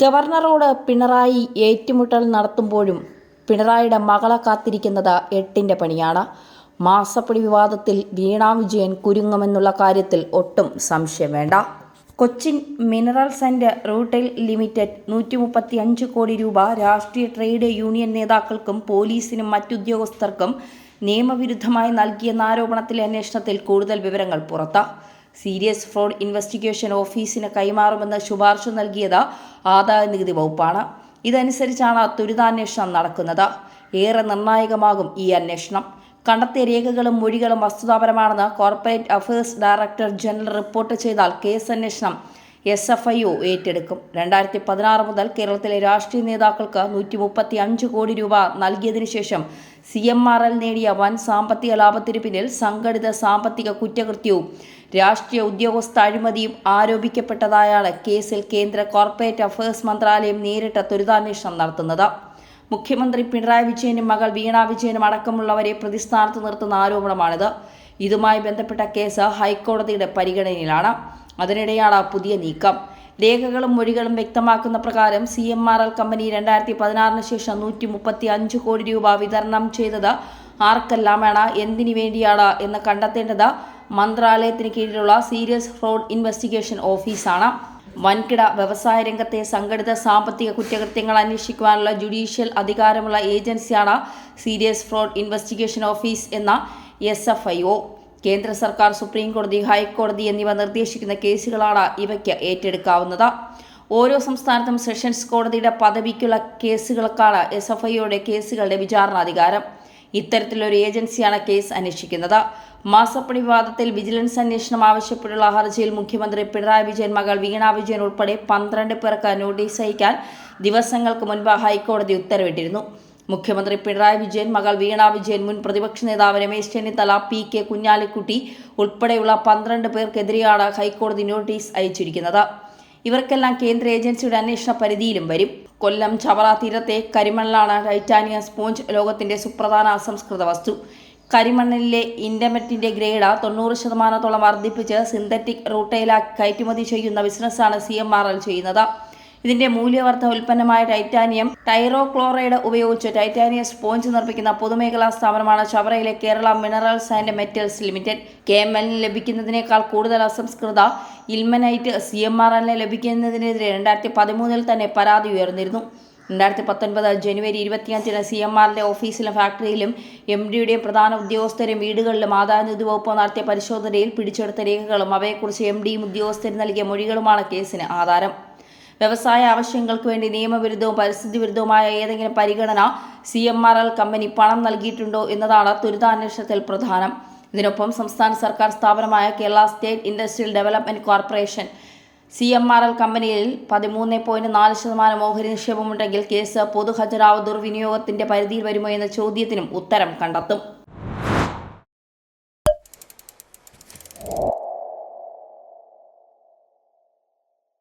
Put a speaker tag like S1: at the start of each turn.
S1: ഗവർണറോട് പിണറായി ഏറ്റുമുട്ടൽ നടത്തുമ്പോഴും പിണറായിയുടെ മകളെ കാത്തിരിക്കുന്നത് എട്ടിൻ്റെ പണിയാണ് മാസപ്പടി വിവാദത്തിൽ വീണാ വിജയൻ കുരുങ്ങുമെന്നുള്ള കാര്യത്തിൽ ഒട്ടും സംശയം വേണ്ട Cochin Minerals and Rutile Limited നൂറ്റി മുപ്പത്തി അഞ്ച് കോടി രൂപ രാഷ്ട്രീയ ട്രേഡ് യൂണിയൻ നേതാക്കൾക്കും പോലീസിനും മറ്റുദ്യോഗസ്ഥർക്കും നിയമവിരുദ്ധമായി നൽകിയെന്ന ആരോപണത്തിലെ അന്വേഷണത്തിൽ കൂടുതൽ വിവരങ്ങൾ പുറത്താണ് സീരിയസ് ഫ്രോഡ് ഇൻവെസ്റ്റിഗേഷൻ ഓഫീസിന് കൈമാറുമെന്ന് ശുപാർശ നൽകിയത് ആദായ നികുതി വകുപ്പാണ് ഇതനുസരിച്ചാണ് ദുരിതാന്വേഷണം നടക്കുന്നത് ഏറെ നിർണായകമാകും ഈ അന്വേഷണം കണ്ടെത്തിയ രേഖകളും മൊഴികളും വസ്തുതാപരമാണെന്ന് corporate affairs director general report ചെയ്താൽ കേസ് അന്വേഷണം എസ് എഫ് ഐ ഒ ഏറ്റെടുക്കും രണ്ടായിരത്തി പതിനാറ് മുതൽ കേരളത്തിലെ രാഷ്ട്രീയ നേതാക്കൾക്ക് നൂറ്റി മുപ്പത്തി അഞ്ച് കോടി രൂപ നൽകിയതിനു ശേഷം സി എം ആർ എൽ നേടിയ വൻ സാമ്പത്തിക ലാഭത്തിനു പിന്നിൽ സംഘടിത സാമ്പത്തിക കുറ്റകൃത്യവും രാഷ്ട്രീയ ഉദ്യോഗസ്ഥ അഴിമതിയും ആരോപിക്കപ്പെട്ടതായാണ് കേസിൽ കേന്ദ്ര കോർപ്പറേറ്റ് അഫയേഴ്സ് മന്ത്രാലയം നേരിട്ട ത്വരിതാന്വേഷണം നടത്തുന്നത് മുഖ്യമന്ത്രി പിണറായി വിജയനും മകൾ വീണ വിജയനും അടക്കമുള്ളവരെ പ്രതിസ്ഥാനത്ത് നിർത്തുന്ന ആരോപണമാണിത് ഇതുമായി ബന്ധപ്പെട്ട കേസ് ഹൈക്കോടതിയുടെ പരിഗണനയിലാണ് അതിനിടെയാണ് പുതിയ നീക്കം രേഖകളും മൊഴികളും വ്യക്തമാക്കുന്ന പ്രകാരം C M R L company രണ്ടായിരത്തി പതിനാറിന് ശേഷം നൂറ്റി മുപ്പത്തി അഞ്ച് കോടി രൂപ വിതരണം ചെയ്തത് ആർക്കെല്ലാമാണ് എന്തിനു വേണ്ടിയാണ് എന്ന് കണ്ടെത്തേണ്ടത് മന്ത്രാലയത്തിന് കീഴിലുള്ള സീരിയസ് ഫ്രോഡ് ഇൻവെസ്റ്റിഗേഷൻ ഓഫീസാണ് വൻകിട വ്യവസായ രംഗത്തെ സംഘടിത സാമ്പത്തിക കുറ്റകൃത്യങ്ങൾ അന്വേഷിക്കുവാനുള്ള ജുഡീഷ്യൽ അധികാരമുള്ള ഏജൻസിയാണ് സീരിയസ് ഫ്രോഡ് ഇൻവെസ്റ്റിഗേഷൻ ഓഫീസ് എന്ന എസ് എഫ് ഐ ഒ കേന്ദ്ര സർക്കാർ സുപ്രീം കോടതി ഹൈക്കോടതി എന്നിവ നിർദ്ദേശിക്കുന്ന കേസുകളാണ് ഇവയ്ക്ക് ഏറ്റെടുക്കാവുന്നത് ഓരോ സംസ്ഥാനത്തും സെഷൻസ് കോടതിയുടെ പദവിക്കുള്ള കേസുകൾക്കാണ് എസ് എഫ് ഐയുടെ കേസുകളുടെ വിചാരണാധികാരം ഇത്തരത്തിലൊരു ഏജൻസിയാണ് കേസ് അന്വേഷിക്കുന്നത് മാസപ്പണി വിവാദത്തിൽ വിജിലൻസ് അന്വേഷണം ആവശ്യപ്പെട്ടുള്ള ഹർജിയിൽ മുഖ്യമന്ത്രി പിണറായി വിജയൻ മകൾ വീണ വിജയൻ ഉൾപ്പെടെ പന്ത്രണ്ട് പേർക്ക് നോട്ടീസ് അയക്കാൻ ദിവസങ്ങൾക്ക് മുൻപ് ഹൈക്കോടതി ഉത്തരവിട്ടിരുന്നു മുഖ്യമന്ത്രി പിണറായി വിജയൻ മകൾ വീണ വിജയൻ മുൻ പ്രതിപക്ഷ നേതാവ് രമേശ് ചെന്നിത്തല പി കെ കുഞ്ഞാലിക്കുട്ടി ഉൾപ്പെടെയുള്ള പന്ത്രണ്ട് പേർക്കെതിരെയാണ് ഹൈക്കോടതി നോട്ടീസ് അയച്ചിരിക്കുന്നത് ഇവർക്കെല്ലാം കേന്ദ്ര ഏജൻസിയുടെ അന്വേഷണ പരിധിയിലും വരും കൊല്ലം ചവറ തീരത്തെ കരിമണ്ണലാണ് ടൈറ്റാനിയ സ്പോഞ്ച് ലോകത്തിന്റെ സുപ്രധാന അസംസ്കൃത വസ്തു കരിമണ്ണിലെ ഇൻ്റർനെറ്റിൻ്റെ ഗ്രേഡ് തൊണ്ണൂറ് ശതമാനത്തോളം വർദ്ധിപ്പിച്ച് സിന്തറ്റിക് റൂട്ടയിലാക്കി കയറ്റുമതി ചെയ്യുന്ന ബിസിനസ്സാണ് സി എം ആർ എൽ ചെയ്യുന്നത് ഇതിന്റെ മൂല്യവർദ്ധ ഉൽപ്പന്നമായ ടൈറ്റാനിയം ടൈറോക്ലോറൈഡ് ഉപയോഗിച്ച് ടൈറ്റാനിയം സ്പോഞ്ച് നിർമ്മിക്കുന്ന പൊതുമേഖലാ സ്ഥാപനമാണ് ചവറയിലെ Kerala Minerals and Metals Limited K എം എല്ലിന് ലഭിക്കുന്നതിനേക്കാൾ കൂടുതൽ അസംസ്കൃത ഇൽമനൈറ്റ് സി എം ആർ എല്ലിന് ലഭിക്കുന്നതിനെതിരെ രണ്ടായിരത്തി പതിമൂന്നിൽ തന്നെ പരാതി ഉയർന്നിരുന്നു രണ്ടായിരത്തി പത്തൊൻപത് ജനുവരി ഇരുപത്തിയഞ്ചിന് സി എം ആറിൻ്റെ ഓഫീസിലും ഫാക്ടറിയിലും എം ഡിയുടെയും പ്രധാന ഉദ്യോഗസ്ഥരും വീടുകളിലും ആദായ നികുതി വകുപ്പ് നടത്തിയ പരിശോധനയിൽ പിടിച്ചെടുത്ത രേഖകളും അവയെക്കുറിച്ച് എം ഡിയും ഉദ്യോഗസ്ഥരും നൽകിയ മൊഴികളുമാണ് കേസിന് ആധാരം വ്യവസായ ആവശ്യങ്ങൾക്ക് വേണ്ടി നിയമവിരുദ്ധവും പരിസ്ഥിതി വിരുദ്ധവുമായ ഏതെങ്കിലും പരിഗണന C M R L company പണം നൽകിയിട്ടുണ്ടോ എന്നതാണ് ദുരിതാന്വേഷണത്തിൽ പ്രധാനം ഇതിനൊപ്പം സംസ്ഥാന സർക്കാർ സ്ഥാപനമായ Kerala State Industrial Development Corporation C M R L കമ്പനിയിൽ പതിമൂന്ന് പോയിന്റ് നാല് ശതമാനം ഓഹരി നിക്ഷേപമുണ്ടെങ്കിൽ കേസ് പൊതുഹജരാവ് ദുർവിനിയോഗത്തിന്റെ പരിധിയിൽ വരുമോ എന്ന ചോദ്യത്തിനും ഉത്തരം കണ്ടെത്തും